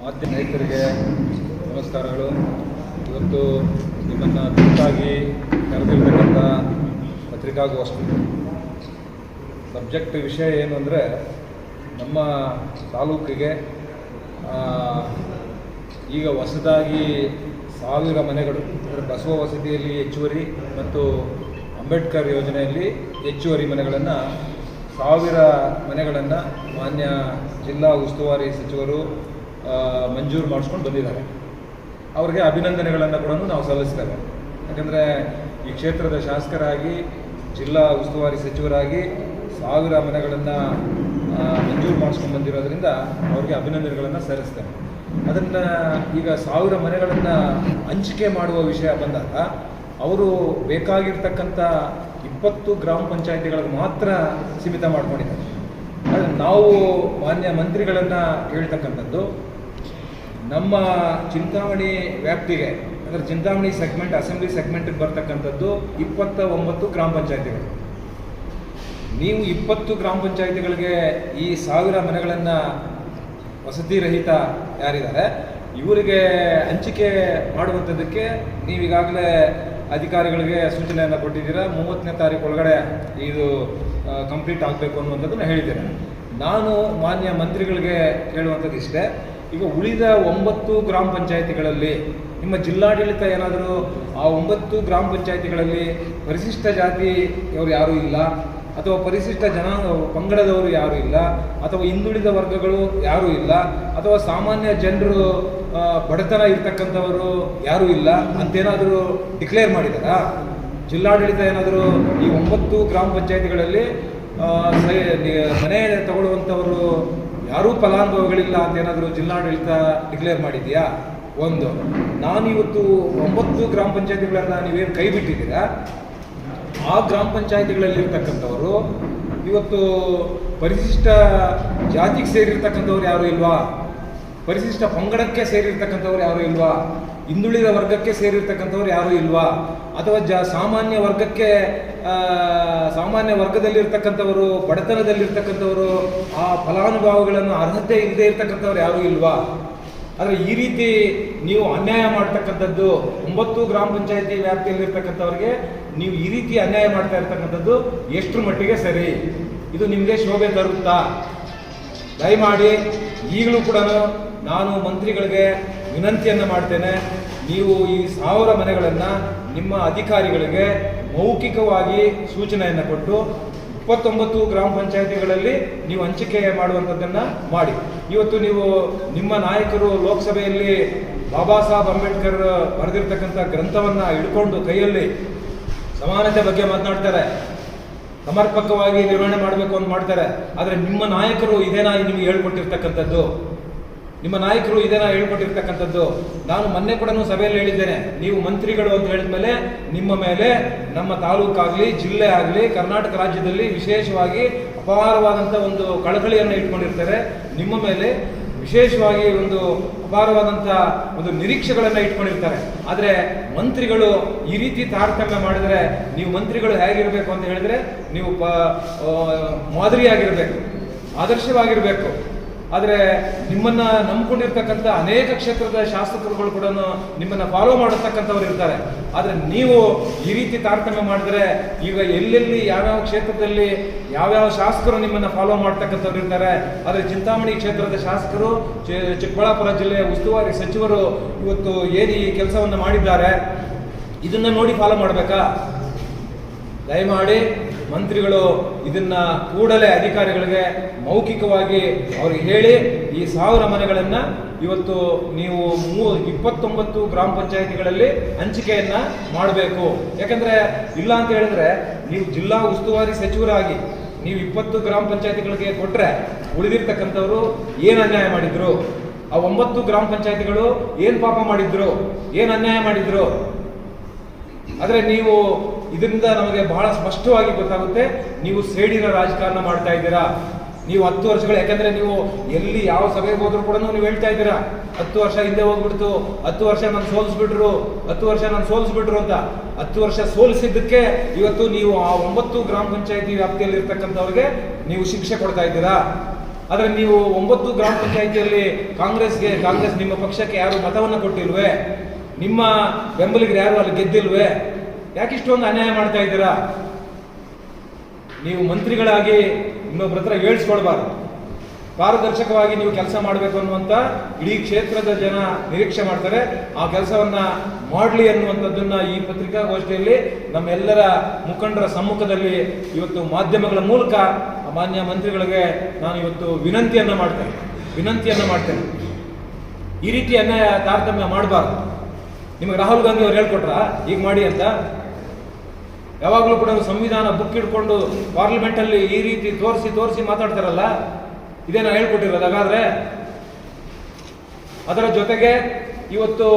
ಮಾಧ್ಯಮ ರೈತರಿಗೆ ನಮಸ್ಕಾರಗಳು. ಇವತ್ತು ನಿಮ್ಮನ್ನು ತುರ್ತಾಗಿ ಕರೆದಿರ್ತಕ್ಕಂಥ ಪತ್ರಿಕಾಗೋಷ್ಠಿ. ಸಬ್ಜೆಕ್ಟ್ ವಿಷಯ ಏನು ಅಂದರೆ ನಮ್ಮ ತಾಲೂಕಿಗೆ ಈಗ ಹೊಸದಾಗಿ ಸಾವಿರ ಮನೆಗಳು, ಅಂದರೆ ಬಸವ ವಸತಿಯಲ್ಲಿ ಹೆಚ್ಚುವರಿ ಮತ್ತು ಅಂಬೇಡ್ಕರ್ ಯೋಜನೆಯಲ್ಲಿ ಹೆಚ್ಚುವರಿ ಮನೆಗಳನ್ನು, ಸಾವಿರ ಮನೆಗಳನ್ನು ಮಾನ್ಯ ಜಿಲ್ಲಾ ಉಸ್ತುವಾರಿ ಸಚಿವರು ಮಂಜೂರು ಮಾಡಿಸ್ಕೊಂಡು ಬಂದಿದ್ದಾರೆ. ಅವರಿಗೆ ಅಭಿನಂದನೆಗಳನ್ನು ಕೂಡ ನಾವು ಸಲ್ಲಿಸ್ತೇವೆ. ಯಾಕಂದರೆ ಈ ಕ್ಷೇತ್ರದ ಶಾಸಕರಾಗಿ, ಜಿಲ್ಲಾ ಉಸ್ತುವಾರಿ ಸಚಿವರಾಗಿ ಸಾವಿರ ಮನೆಗಳನ್ನು ಮಂಜೂರು ಮಾಡಿಸ್ಕೊಂಡು ಬಂದಿರೋದ್ರಿಂದ ಅವ್ರಿಗೆ ಅಭಿನಂದನೆಗಳನ್ನು ಸಲ್ಲಿಸ್ತೇವೆ ಅದನ್ನು ಈಗ ಸಾವಿರ ಮನೆಗಳನ್ನು ಹಂಚಿಕೆ ಮಾಡುವ ವಿಷಯ ಬಂದಾಗ, ಅವರು ಬೇಕಾಗಿರ್ತಕ್ಕಂಥ ಇಪ್ಪತ್ತು ಗ್ರಾಮ ಪಂಚಾಯಿತಿಗಳಿಗೆ ಮಾತ್ರ ಸೀಮಿತ ಮಾಡ್ಕೊಂಡಿದ್ದಾರೆ. ನಾವು ಮಾನ್ಯ ಮಂತ್ರಿಗಳನ್ನು ಕೇಳ್ತಕ್ಕಂಥದ್ದು ನಮ್ಮ ಚಿಂತಾಮಣಿ ವ್ಯಾಪ್ತಿಗೆ, ಅಂದರೆ ಚಿಂತಾಮಣಿ ಸೆಗ್ಮೆಂಟ್ ಅಸೆಂಬ್ಲಿ ಸೆಗ್ಮೆಂಟಿಗೆ ಬರ್ತಕ್ಕಂಥದ್ದು ಇಪ್ಪತ್ತ ಒಂಬತ್ತು ಗ್ರಾಮ ಪಂಚಾಯತಿಗಳು. ನೀವು ಇಪ್ಪತ್ತು ಗ್ರಾಮ ಪಂಚಾಯತಿಗಳಿಗೆ ಈ ಸಾವಿರ ಮನೆಗಳನ್ನು ವಸತಿ ರಹಿತ ಯಾರಿದ್ದಾರೆ, ಇವರಿಗೆ ಹಂಚಿಕೆ ಮಾಡುವಂಥದ್ದಕ್ಕೆ ನೀವೀಗಾಗಲೇ ಅಧಿಕಾರಿಗಳಿಗೆ ಸೂಚನೆಯನ್ನು ಕೊಟ್ಟಿದ್ದೀರಾ. ಮೂವತ್ತನೇ ತಾರೀಕು ಒಳಗಡೆ ಇದು ಕಂಪ್ಲೀಟ್ ಆಗಬೇಕು ಅನ್ನುವಂಥದ್ದನ್ನು ಹೇಳಿದ್ದೇನೆ ನಾನು ಮಾನ್ಯ ಮಂತ್ರಿಗಳಿಗೆ ಕೇಳುವಂಥದ್ದು ಇಷ್ಟೇ ಈಗ ಉಳಿದ ಒಂಬತ್ತು ಗ್ರಾಮ ಪಂಚಾಯತಿಗಳಲ್ಲಿ ನಿಮ್ಮ ಜಿಲ್ಲಾಡಳಿತ ಏನಾದರೂ ಆ ಒಂಬತ್ತು ಗ್ರಾಮ ಪಂಚಾಯತಿಗಳಲ್ಲಿ ಪರಿಶಿಷ್ಟ ಜಾತಿಯವರು ಯಾರೂ ಇಲ್ಲ, ಅಥವಾ ಪರಿಶಿಷ್ಟ ಜನಾಂಗ ಪಂಗಡದವರು ಯಾರೂ ಇಲ್ಲ, ಅಥವಾ ಹಿಂದುಳಿದ ವರ್ಗಗಳು ಯಾರೂ ಇಲ್ಲ, ಅಥವಾ ಸಾಮಾನ್ಯ ಜನರು ಬಡತನ ಇರ್ತಕ್ಕಂಥವರು ಯಾರೂ ಇಲ್ಲ ಅಂತೇನಾದರೂ ಡಿಕ್ಲೇರ್ ಮಾಡಿದಾರಾ? ಜಿಲ್ಲಾಡಳಿತ ಏನಾದರೂ ಈ ಒಂಬತ್ತು ಗ್ರಾಮ ಪಂಚಾಯತಿಗಳಲ್ಲಿ ಮನೆ ತಗೊಳ್ಳುವಂಥವರು ಯಾರೂ ಫಲಾನುಭವಿಗಳಿಲ್ಲ ಅಂತ ಏನಾದರೂ ಜಿಲ್ಲಾಡಳಿತ ಡಿಕ್ಲೇರ್ ಮಾಡಿದೆಯಾ? ಒಂದು. ನಾನಿವತ್ತು ಒಂಬತ್ತು ಗ್ರಾಮ ಪಂಚಾಯತಿಗಳನ್ನ ನೀವೇನು ಕೈ ಬಿಟ್ಟಿದ್ದೀರಾ? ಆ ಗ್ರಾಮ ಪಂಚಾಯತಿಗಳಲ್ಲಿರ್ತಕ್ಕಂಥವರು, ಇವತ್ತು ಪರಿಶಿಷ್ಟ ಜಾತಿಗೆ ಸೇರಿರ್ತಕ್ಕಂಥವ್ರು ಯಾರು ಇಲ್ವಾ? ಪರಿಶಿಷ್ಟ ಪಂಗಡಕ್ಕೆ ಸೇರಿರ್ತಕ್ಕಂಥವ್ರು ಯಾರು ಇಲ್ವಾ? ಹಿಂದುಳಿದ ವರ್ಗಕ್ಕೆ ಸೇರಿರ್ತಕ್ಕಂಥವ್ರು ಯಾರು ಇಲ್ವಾ? ಅಥವಾ ಜ ಸಾಮಾನ್ಯ ವರ್ಗಕ್ಕೆ ಸಾಮಾನ್ಯ ವರ್ಗದಲ್ಲಿರ್ತಕ್ಕಂಥವರು, ಬಡತನದಲ್ಲಿರ್ತಕ್ಕಂಥವರು, ಆ ಫಲಾನುಭವಿಗಳನ್ನು ಅರ್ಹತೆ ಇಲ್ಲದೆ ಇರ್ತಕ್ಕಂಥವ್ರು ಯಾರು ಇಲ್ವಾ? ಆದರೆ ಈ ರೀತಿ ನೀವು ಅನ್ಯಾಯ ಮಾಡ್ತಕ್ಕಂಥದ್ದು, ಒಂಬತ್ತು ಗ್ರಾಮ ಪಂಚಾಯತಿ ವ್ಯಾಪ್ತಿಯಲ್ಲಿರ್ತಕ್ಕಂಥವ್ರಿಗೆ ನೀವು ಈ ರೀತಿ ಅನ್ಯಾಯ ಮಾಡ್ತಾ ಇರ್ತಕ್ಕಂಥದ್ದು ಎಷ್ಟರ ಮಟ್ಟಿಗೆ ಸರಿ? ಇದು ನಿಮಗೆ ಶೋಭೆ ತರುತ್ತಾ? ದಯಮಾಡಿ ಈಗಲೂ ಕೂಡ ನಾನು ಮಂತ್ರಿಗಳಿಗೆ ವಿನಂತಿಯನ್ನು ಮಾಡ್ತೇನೆ. ನೀವು ಈ ಸಾವಿರ ಮನೆಗಳನ್ನು ನಿಮ್ಮ ಅಧಿಕಾರಿಗಳಿಗೆ ಮೌಖಿಕವಾಗಿ ಸೂಚನೆಯನ್ನು ಕೊಟ್ಟು ಇಪ್ಪತ್ತೊಂಬತ್ತು ಗ್ರಾಮ ಪಂಚಾಯತಿಗಳಲ್ಲಿ ನೀವು ಹಂಚಿಕೆ ಮಾಡುವಂಥದ್ದನ್ನು ಮಾಡಿ. ಇವತ್ತು ನೀವು ನಿಮ್ಮ ನಾಯಕರು ಲೋಕಸಭೆಯಲ್ಲಿ ಬಾಬಾ ಸಾಹೇಬ್ ಅಂಬೇಡ್ಕರ್ ಬರೆದಿರ್ತಕ್ಕಂಥ ಗ್ರಂಥವನ್ನು ಹಿಡ್ಕೊಂಡು ಕೈಯಲ್ಲಿ ಸಮಾನತೆ ಬಗ್ಗೆ ಮಾತನಾಡ್ತಾರೆ. ಸಮರ್ಪಕವಾಗಿ ನಿರ್ವಹಣೆ ಮಾಡಬೇಕು ಅಂತ ಮಾಡ್ತಾರೆ. ಆದರೆ ನಿಮ್ಮ ನಾಯಕರು ಇದೇನಾ ನಿಮಗೆ ಹೇಳ್ಕೊಟ್ಟಿರ್ತಕ್ಕಂಥದ್ದು. ನಿಮ್ಮ ನಾಯಕರು ಇದೇನಾ ಹೇಳ್ಕೊಟ್ಟಿರ್ತಕ್ಕಂಥದ್ದು. ನಾನು ಮೊನ್ನೆ ಕೂಡ ಸಭೆಯಲ್ಲಿ ಹೇಳಿದ್ದೇನೆ. ನೀವು ಮಂತ್ರಿಗಳು ಅಂತ ಹೇಳಿದ ಮೇಲೆ ನಿಮ್ಮ ಮೇಲೆ ನಮ್ಮ ತಾಲೂಕಾಗಲಿ, ಜಿಲ್ಲೆ ಆಗಲಿ, ಕರ್ನಾಟಕ ರಾಜ್ಯದಲ್ಲಿ ವಿಶೇಷವಾಗಿ ಅಪಾರವಾದಂಥ ಒಂದು ಕಳಕಳಿಯನ್ನು ಇಟ್ಕೊಂಡಿರ್ತಾರೆ. ನಿಮ್ಮ ಮೇಲೆ ವಿಶೇಷವಾಗಿ ಒಂದು ಅಪಾರವಾದಂಥ ಒಂದು ನಿರೀಕ್ಷೆಗಳನ್ನು ಇಟ್ಕೊಂಡಿರ್ತಾರೆ. ಆದರೆ ಮಂತ್ರಿಗಳು ಈ ರೀತಿ ತಾರತಮ್ಯ ಮಾಡಿದರೆ ನೀವು ಮಂತ್ರಿಗಳು ಹೇಗಿರಬೇಕು ಅಂತ ಹೇಳಿದ್ರೆ ನೀವು ಪ ಮಾದರಿಯಾಗಿರಬೇಕು, ಆದರ್ಶವಾಗಿರಬೇಕು. ಆದರೆ ನಿಮ್ಮನ್ನ ನಂಬಿಕೊಂಡಿರ್ತಕ್ಕಂಥ ಅನೇಕ ಕ್ಷೇತ್ರದ ಶಾಸಕರುಗಳು ಕೂಡ ನಿಮ್ಮನ್ನ ಫಾಲೋ ಮಾಡತಕ್ಕಂಥವ್ರು ಇರ್ತಾರೆ. ಆದರೆ ನೀವು ಈ ರೀತಿ ತಾರತಮ್ಯ ಮಾಡಿದ್ರೆ ಈಗ ಎಲ್ಲೆಲ್ಲಿ ಯಾವ್ಯಾವ ಕ್ಷೇತ್ರದಲ್ಲಿ ಯಾವ್ಯಾವ ಶಾಸಕರು ನಿಮ್ಮನ್ನ ಫಾಲೋ ಮಾಡ್ತಕ್ಕಂಥವ್ರು ಇರ್ತಾರೆ. ಆದರೆ ಚಿಂತಾಮಣಿ ಕ್ಷೇತ್ರದ ಶಾಸಕರು ಚಿಕ್ಕಬಳ್ಳಾಪುರ ಜಿಲ್ಲೆಯ ಉಸ್ತುವಾರಿ ಸಚಿವರು ಇವತ್ತು ಏನು ಈ ಕೆಲಸವನ್ನು ಮಾಡಿದ್ದಾರೆ, ಇದನ್ನ ನೋಡಿ ಫಾಲೋ ಮಾಡಬೇಕಾ? ದಯಮಾಡಿ ಮಂತ್ರಿಗಳು ಇದನ್ನ ಕೂಡಲೇ ಅಧಿಕಾರಿಗಳಿಗೆ ಮೌಖಿಕವಾಗಿ ಅವ್ರಿಗೆ ಹೇಳಿ ಈ ಸಾವಿರ ಮನೆಗಳನ್ನ ಇವತ್ತು ನೀವು ಮೂ ಇಪ್ಪತ್ತೊಂಬತ್ತು ಗ್ರಾಮ ಪಂಚಾಯಿತಿಗಳಲ್ಲಿ ಹಂಚಿಕೆಯನ್ನ ಮಾಡಬೇಕು. ಯಾಕಂದ್ರೆ ಇಲ್ಲ ಅಂತ ಹೇಳಿದ್ರೆ ನೀವು ಜಿಲ್ಲಾ ಉಸ್ತುವಾರಿ ಸಚಿವರಾಗಿ ನೀವು ಇಪ್ಪತ್ತು ಗ್ರಾಮ ಪಂಚಾಯಿತಿಗಳಿಗೆ ಕೊಟ್ಟರೆ ಉಳಿದಿರ್ತಕ್ಕಂಥವ್ರು ಏನು ಅನ್ಯಾಯ ಮಾಡಿದ್ರು? ಆ ಒಂಬತ್ತು ಗ್ರಾಮ ಪಂಚಾಯಿತಿಗಳು ಏನು ಪಾಪ ಮಾಡಿದ್ರು? ಏನು ಅನ್ಯಾಯ ಮಾಡಿದ್ರು? ಆದರೆ ನೀವು ಇದರಿಂದ ನಮಗೆ ಬಹಳ ಸ್ಪಷ್ಟವಾಗಿ ಗೊತ್ತಾಗುತ್ತೆ, ನೀವು ಸೇಡಿನ ರಾಜಕಾರಣ ಮಾಡ್ತಾ ಇದ್ದೀರಾ? ನೀವು ಹತ್ತು ವರ್ಷಗಳು, ಯಾಕಂದ್ರೆ ನೀವು ಎಲ್ಲಿ ಯಾವ ಸಭೆಗೆ ಹೋದ್ರು ಕೂಡ ನೀವು ಹೇಳ್ತಾ ಇದ್ದೀರಾ, ಹತ್ತು ವರ್ಷ ಹಿಂದೆ ಹೋಗ್ಬಿಡ್ತು, ಹತ್ತು ವರ್ಷ ನಾನು ಸೋಲಿಸ್ಬಿಟ್ರು, ಹತ್ತು ವರ್ಷ ನಾನು ಸೋಲಿಸ್ಬಿಟ್ರು ಅಂತ. ಹತ್ತು ವರ್ಷ ಸೋಲಿಸಿದ್ದಕ್ಕೆ ಇವತ್ತು ನೀವು ಆ ಒಂಬತ್ತು ಗ್ರಾಮ ಪಂಚಾಯತಿ ವ್ಯಾಪ್ತಿಯಲ್ಲಿ ಇರ್ತಕ್ಕಂಥವ್ರಿಗೆ ನೀವು ಶಿಕ್ಷೆ ಕೊಡ್ತಾ ಇದ್ದೀರಾ? ಆದರೆ ನೀವು ಒಂಬತ್ತು ಗ್ರಾಮ ಪಂಚಾಯಿತಿಯಲ್ಲಿ ಕಾಂಗ್ರೆಸ್ಗೆ, ಕಾಂಗ್ರೆಸ್ ನಿಮ್ಮ ಪಕ್ಷಕ್ಕೆ ಯಾರು ಮತವನ್ನು ಕೊಟ್ಟಿಲ್ವೇ? ನಿಮ್ಮ ಬೆಂಬಲಿಗರು ಯಾರು? ಅಲ್ಲಿ ಗೆದ್ದಿಲ್ವೇ? ಯಾಕೆ ಇಷ್ಟೊಂದು ಅನ್ಯಾಯ ಮಾಡ್ತಾ ಇದ್ದೀರಾ? ನೀವು ಮಂತ್ರಿಗಳಾಗಿ ಇನ್ನೊಬ್ಬರ ಹತ್ರ ಹೇಳ್ಸ್ಕೊಳ್ಬಾರ್ದು. ಪಾರದರ್ಶಕವಾಗಿ ನೀವು ಕೆಲಸ ಮಾಡಬೇಕು ಅನ್ನುವಂಥ ಇಡೀ ಕ್ಷೇತ್ರದ ಜನ ನಿರೀಕ್ಷೆ ಮಾಡ್ತಾರೆ. ಆ ಕೆಲಸವನ್ನ ಮಾಡಲಿ ಅನ್ನುವಂಥದ್ದನ್ನ ಈ ಪತ್ರಿಕಾಗೋಷ್ಠಿಯಲ್ಲಿ ನಮ್ಮೆಲ್ಲರ ಮುಖಂಡರ ಸಮ್ಮುಖದಲ್ಲಿ ಇವತ್ತು ಮಾಧ್ಯಮಗಳ ಮೂಲಕ ಮಾನ್ಯ ಮಂತ್ರಿಗಳಿಗೆ ನಾನು ಇವತ್ತು ವಿನಂತಿಯನ್ನು ಮಾಡ್ತೇನೆ. ವಿನಂತಿಯನ್ನು ಮಾಡ್ತೇನೆ. ಈ ರೀತಿ ಅನ್ಯಾಯ ತಾರತಮ್ಯ ಮಾಡಬಾರ್ದು. ನಿಮಗೆ ರಾಹುಲ್ ಗಾಂಧಿ ಅವ್ರು ಹೇಳ್ಕೊಟ್ರ? ಈಗ ಮಾಡಿ ಅಂತ? ಯಾವಾಗಲೂ ಕೂಡ ಸಂವಿಧಾನ ಬುಕ್ ಇಟ್ಕೊಂಡು ಪಾರ್ಲಿಮೆಂಟಲ್ಲಿ ಈ ರೀತಿ ತೋರಿಸಿ ತೋರಿಸಿ ಮಾತಾಡ್ತಾರಲ್ಲ? ಇದೇನೋ ಹೇಳ್ಕೊಟ್ಟಿರೋದು. ಹಾಗಾದ್ರೆ ಅದರ ಜೊತೆಗೆ ಇವತ್ತು